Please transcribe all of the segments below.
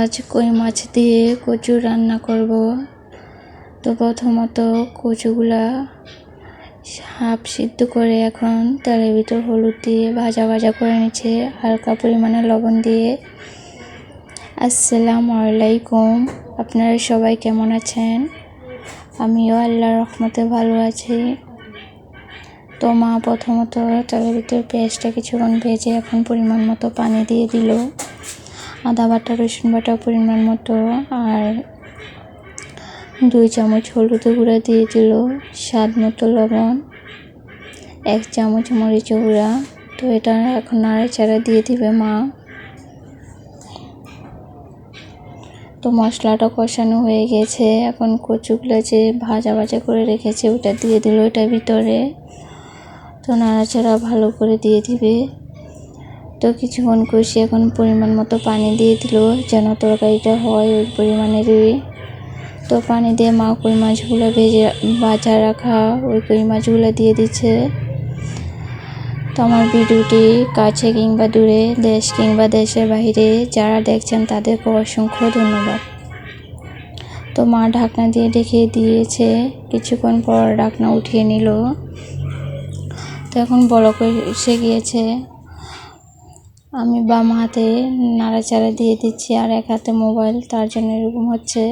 আজ কই মাছ দিয়ে কচু রান্না করব? তো প্রথমত কচুগুলা হাফ সিদ্ধ করে এখন তেলের ভিতর হলুদ দিয়ে ভাজা ভাজা করে নিচ্ছে, হালকা পরিমাণে লবণ দিয়ে। আসসালামু আলাইকুম। আপনারা সবাই কেমন আছেন? আমিও আল্লাহর রহমতে ভালো আছি। তো মা প্রথমত তেলের ভিতর পেঁয়াজটা কিছুক্ষণ ভেজে এখন পরিমাণ মতো পানি দিয়ে দিল। আদা বাটা, রসুন বাটা পরিমাণ মতো আর দুই চামচ হলুদ গুঁড়া দিয়ে দিল স্বাদ মতো লবণ, এক চামচ মরিচ গুঁড়া। তো এটা এখন নাড়াচাড়া দিয়ে দিবে মা। তো মশলাটা কষানো হয়ে গেছে। এখন কচুগুলো যে ভাজা ভাজা করে রেখেছে, ওটা দিয়ে দিল ওটার ভিতরে। তো নাড়াচাড়া ভালো করে দিয়ে দিবে। তো কিছুক্ষণ কষিয়ে এখন পরিমাণ মতো পানি দিয়ে দিল যেন তরকারিটা হয় ওই পরিমাণেরই। তো পানি দিয়ে মা কই মাছগুলো ভেজে, ভাজা রাখা, ওই কই মাছগুলো দিয়ে দিচ্ছে। তো আমার ভিডিওটি কাছে কিংবা দূরে, দেশ কিংবা দেশের বাইরে যারা দেখছেন তাদেরকে অসংখ্য ধন্যবাদ। তো মা ঢাকনা দিয়ে ডেকে দিয়েছে, কিছুক্ষণ পর ঢাকনা উঠিয়ে নিল। তো এখন বড় করে এসে গিয়েছে। আমি বাম হাতে নাড়াচাড়া দিয়ে দিচ্ছি আর এক হাতে মোবাইল, তার জন্য এরকম হচ্ছে।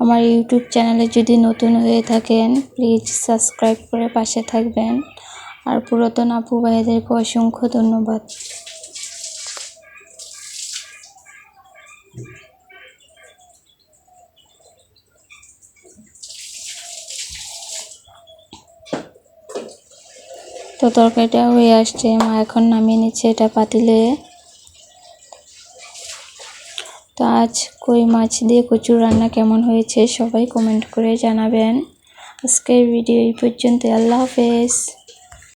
আমার ইউটিউব চ্যানেলে যদি নতুন হয়ে থাকেন, প্লিজ সাবস্ক্রাইব করে পাশে থাকবেন। আর পুরাতন আপু ভাইদেরকে অসংখ্য ধন্যবাদ। তো তরকারিটা হয়ে আসছে। মা এখন নামিয়ে নিচ্ছে এটা পাতিলে। তো আজ কই মাছ দিয়ে কচুর রান্না কেমন হয়েছে সবাই কমেন্ট করে জানাবেন। আজকের ভিডিও এই পর্যন্ত আল্লাহ হাফেজ।